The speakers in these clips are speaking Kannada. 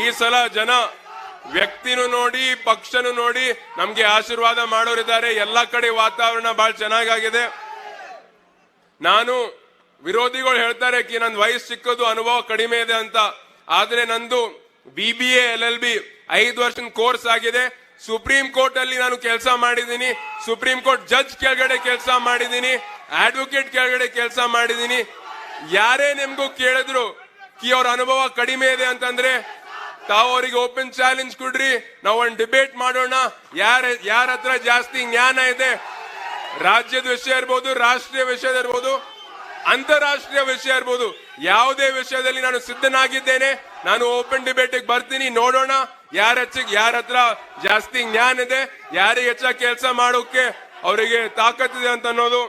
ಈ ಸಲ ಜನ ವ್ಯಕ್ತಿನೂ ನೋಡಿ, ಪಕ್ಷನು ನೋಡಿ ನಮ್ಗೆ ಆಶೀರ್ವಾದ ಮಾಡೋರಿದ್ದಾರೆ. ಎಲ್ಲಾ ಕಡೆ ವಾತಾವರಣ ಬಹಳ ಚೆನ್ನಾಗಾಗಿದೆ. ನಾನು ವಿರೋಧಿಗಳು ಹೇಳ್ತಾರೆ ಕಿ ನನ್ ವಯಸ್ಸು ಚಿಕ್ಕದು, ಅನುಭವ ಕಡಿಮೆ ಇದೆ ಅಂತ. ಆದ್ರೆ ನಂದು B B L L B ಐದು ವರ್ಷದ ಕೋರ್ಸ್ ಆಗಿದೆ. ಸುಪ್ರೀಂ ಕೋರ್ಟ್ ಅಲ್ಲಿ ನಾನು ಕೆಲಸ ಮಾಡಿದ್ದೀನಿ. ಸುಪ್ರೀಂ ಕೋರ್ಟ್ ಜಡ್ಜ್ ಕೆಳಗಡೆ ಕೆಲಸ ಮಾಡಿದ್ದೀನಿ. ಅಡ್ವೊಕೇಟ್ ಕೆಳಗಡೆ ಕೆಲಸ ಮಾಡಿದ್ದೀನಿ. ಯಾರೇ ನಿಮ್ಗೂ ಕೇಳಿದ್ರು, ಕಿ, ಅವ್ರ ಅನುಭವ ಕಡಿಮೆ ಇದೆ ಅಂತಂದ್ರೆ ತಾವು ಅವರಿಗೆ ಓಪನ್ ಚಾಲೆಂಜ್ ಕೊಡ್ರಿ. ನಾವು ಒಂದು ಡಿಬೇಟ್ ಮಾಡೋಣ. ಯಾರ ಯಾರ ಹತ್ರ ಜಾಸ್ತಿ ಜ್ಞಾನ ಇದೆ? ರಾಜ್ಯದ ವಿಷಯ ಇರ್ಬೋದು, ರಾಷ್ಟ್ರೀಯ ವಿಷಯ ಇರ್ಬೋದು, ಅಂತಾರಾಷ್ಟ್ರೀಯ ವಿಷಯ ಇರ್ಬೋದು. ಯಾವುದೇ ವಿಷಯದಲ್ಲಿ ನಾನು ಸಿದ್ಧನಾಗಿದ್ದೇನೆ. ನಾನು ಓಪನ್ ಡಿಬೇಟ್ ಬರ್ತೀನಿ, ನೋಡೋಣ. ಯಾರ ಹೆಚ್ಚಿಗೆ, ಯಾರ ಹತ್ರ ಜಾಸ್ತಿ ಜ್ಞಾನ ಇದೆ, ಯಾರಿಗೆ ಹೆಚ್ಚಾಗಿ ಕೆಲಸ ಮಾಡೋಕೆ ಅವರಿಗೆ ತಾಕತ್ತಿದೆ ಅಂತ ಅನ್ನೋದು.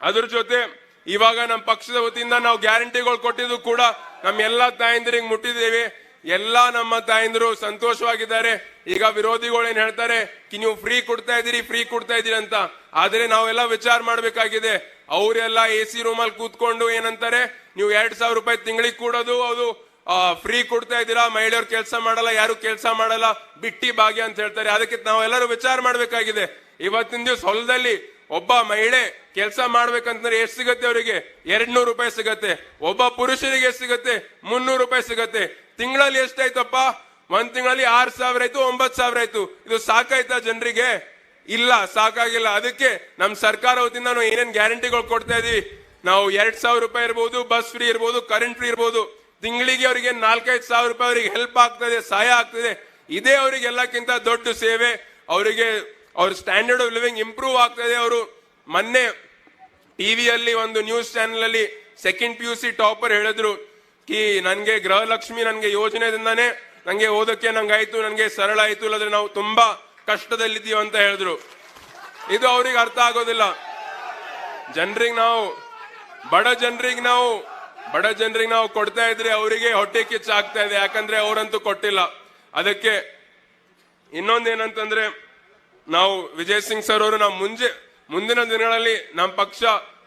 ಅದ್ರ ಜೊತೆ ಇವಾಗ ನಮ್ಮ ಪಕ್ಷದ ವತಿಯಿಂದ ನಾವು ಗ್ಯಾರಂಟಿಗಳು ಕೊಟ್ಟಿದ್ದು ಕೂಡ ನಮ್ಮೆಲ್ಲ ತಾಯಂದಿರಿಗೆ ಮುಟ್ಟಿದ್ದೇವೆ. ಎಲ್ಲಾ ನಮ್ಮ ತಾಯಂದಿರು ಸಂತೋಷವಾಗಿದ್ದಾರೆ. ಈಗ ವಿರೋಧಿಗಳು ಏನ್ ಹೇಳ್ತಾರೆ? ಕಿ, ನೀವು ಫ್ರೀ ಕೊಡ್ತಾ ಇದ್ದೀರಿ ಫ್ರೀ ಕೊಡ್ತಾ ಇದ್ದೀರಿ ಅಂತ. ಆದ್ರೆ ನಾವೆಲ್ಲ ವಿಚಾರ ಮಾಡ್ಬೇಕಾಗಿದೆ. ಅವರೆಲ್ಲ ಎ ಸಿ ರೂಮ್ ಅಲ್ಲಿ ಕೂತ್ಕೊಂಡು ಏನಂತಾರೆ? ನೀವು ಎರಡ್ ಸಾವಿರ ರೂಪಾಯಿ ತಿಂಗಳಿಗೆ ಕೊಡೋದು, ಅದು ಫ್ರೀ ಕೊಡ್ತಾ ಇದ್ದೀರಾ? ಮಹಿಳೆಯರು ಕೆಲಸ ಮಾಡಲ್ಲ, ಯಾರು ಕೆಲಸ ಮಾಡಲ್ಲ. ಬಿಟ್ಟಿ ಭಾಗ್ಯ ಅಂತ ಹೇಳ್ತಾರೆ. ಅದಕ್ಕೆ ನಾವೆಲ್ಲರೂ ವಿಚಾರ ಮಾಡ್ಬೇಕಾಗಿದೆ. ಇವತ್ತಿನ ದಿವಸ ಹೊಲದಲ್ಲಿ ಒಬ್ಬ ಮಹಿಳೆ ಕೆಲಸ ಮಾಡ್ಬೇಕಂತಂದ್ರೆ ಎಷ್ಟು ಸಿಗತ್ತೆ ಅವರಿಗೆ? ಎರಡ್ ನೂರು ರೂಪಾಯಿ ಸಿಗತ್ತೆ. ಒಬ್ಬ ಪುರುಷರಿಗೆ ಎಷ್ಟು ಸಿಗತ್ತೆ? ಮುನ್ನೂರು ರೂಪಾಯಿ ಸಿಗತ್ತೆ. ತಿಂಗಳಲ್ಲಿ ಎಷ್ಟಾಯ್ತಪ್ಪ? ಒಂದ್ ತಿಂಗಳಲ್ಲಿ ಆರ್ ಸಾವಿರ ಆಯ್ತು ಒಂಬತ್ ಸಾವಿರ ಆಯ್ತು. ಇದು ಸಾಕಾಯ್ತಾ ಜನರಿಗೆ? ಇಲ್ಲ, ಸಾಕಾಗಿಲ್ಲ. ಅದಕ್ಕೆ ನಮ್ ಸರ್ಕಾರ ವತಿಯಿಂದ ನಾವು ಏನೇನ್ ಗ್ಯಾರಂಟಿಗಳು ಕೊಡ್ತಾ ಇದೀವಿ? ನಾವು ಎರಡ್ ಸಾವಿರ ರೂಪಾಯಿ ಇರ್ಬೋದು, ಬಸ್ ಫ್ರೀ ಇರ್ಬೋದು, ಕರೆಂಟ್ ಫ್ರೀ ಇರ್ಬೋದು. ತಿಂಗಳಿಗೆ ಅವರಿಗೆ ನಾಲ್ಕೈದು ಸಾವಿರ ರೂಪಾಯಿ ಅವರಿಗೆ ಹೆಲ್ಪ್ ಆಗ್ತದೆ ಸಹಾಯ ಆಗ್ತದೆ ಇದೇ. ಅವರಿಗೆ ಎಲ್ಲಕ್ಕಿಂತ ದೊಡ್ಡ ಸೇವೆ. ಅವರಿಗೆ ಅವ್ರ ಸ್ಟ್ಯಾಂಡರ್ಡ್ ಆಫ್ ಲಿವಿಂಗ್ ಇಂಪ್ರೂವ್ ಆಗ್ತದೆ ಅವರು ಮೊನ್ನೆ ಟಿವಿಯಲ್ಲಿ ಒಂದು ನ್ಯೂಸ್ ಚಾನೆಲ್ ಅಲ್ಲಿ second P U C topper ಹೇಳಿದ್ರು ಕಿ ನನಗೆ ಗೃಹಲಕ್ಷ್ಮಿ ನನಗೆ ಯೋಜನೆದಿಂದಾನೇ ನಂಗೆ ಓದಕ್ಕೆ ನಂಗೆ ಆಯ್ತು ನನಗೆ ಸರಳ ಆಯ್ತು, ಇಲ್ಲದ್ರೆ ನಾವು ತುಂಬಾ ಕಷ್ಟದಲ್ಲಿದ್ದೀವಿ ಅಂತ ಹೇಳಿದ್ರು. ಇದು ಅವ್ರಿಗೆ ಅರ್ಥ ಆಗೋದಿಲ್ಲ. ಜನರಿಗೆ ನಾವು, ಬಡ ಜನರಿಗೆ ನಾವು, ಬಡ ಜನರಿಗೆ ನಾವು ಕೊಡ್ತಾ ಇದ್ರೆ ಅವರಿಗೆ ಹೊಟ್ಟೆ ಕಿಚ್ಚು ಆಗ್ತಾ ಇದೆ. ಯಾಕಂದ್ರೆ ಅವರಂತೂ ಕೊಟ್ಟಿಲ್ಲ. ಅದಕ್ಕೆ ಇನ್ನೊಂದೇನಂತಂದ್ರೆ ನಾವು ವಿಜಯ್ ಸಿಂಗ್ ಸರ್ ಅವರು ನಾವು ಮುಂಜೆ, ಮುಂದಿನ ದಿನಗಳಲ್ಲಿ ನಮ್ಮ ಪಕ್ಷ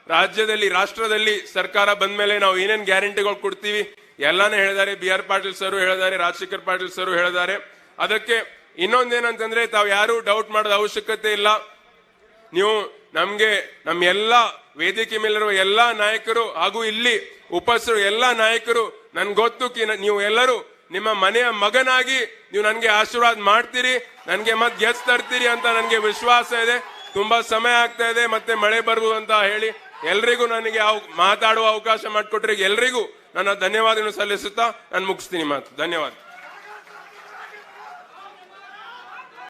ರಾಜ್ಯದಲ್ಲಿ, ರಾಷ್ಟ್ರದಲ್ಲಿ ಸರ್ಕಾರ ಬಂದ ಮೇಲೆ ನಾವು ಏನೇನು ಗ್ಯಾರಂಟಿಗಳು ಕೊಡ್ತೀವಿ, ಎಲ್ಲಾನು ಹೇಳಿದ್ದಾರೆ. ಬಿ ಆರ್ ಪಾಟೀಲ್ ಸರ್ ಹೇಳಿದ್ದಾರೆ, ರಾಜಶೇಖರ್ ಪಾಟೀಲ್ ಸರ್ ಹೇಳಿದ್ದಾರೆ. ಅದಕ್ಕೆ ಇನ್ನೊಂದೇನಂತಂದ್ರೆ ತಾವು ಯಾರು ಡೌಟ್ ಮಾಡೋದ ಅವಶ್ಯಕತೆ ಇಲ್ಲ. ನೀವು ನಮ್ಗೆ ನಮ್ಮ ಎಲ್ಲ ವೇದಿಕೆ ಮೇಲಿರುವ ಎಲ್ಲಾ ನಾಯಕರು ಹಾಗೂ ಇಲ್ಲಿ ಉಪಸ್ಥಿತರು ಎಲ್ಲಾ ನಾಯಕರು, ನನ್ಗೆ ಗೊತ್ತು ನೀವು ಎಲ್ಲರೂ ನಿಮ್ಮ ಮನೆಯ ಮಗನಾಗಿ ನೀವು ನನಗೆ ಆಶೀರ್ವಾದ ಮಾಡ್ತೀರಿ, ನನಗೆ ಮತ್ತೆ ಗೆಸ್ ತರ್ತೀರಿ ಅಂತ ನನಗೆ ವಿಶ್ವಾಸ ಇದೆ. ತುಂಬಾ ಸಮಯ ಆಗ್ತಾ ಇದೆ, ಮತ್ತೆ ಮಳೆ ಬರ್ಬೋದು ಅಂತ ಹೇಳಿ ಎಲ್ರಿಗೂ ನನಗೆ ಮಾತಾಡುವ ಅವಕಾಶ ಮಾಡಿಕೊಟ್ರಿ ಎಲ್ರಿಗೂ ನನ್ನ ಧನ್ಯವಾದಗಳು ಸಲ್ಲಿಸುತ್ತಾ ನಾನು ಮುಗಿಸ್ತೀನಿ ಮಾತು. ಧನ್ಯವಾದ.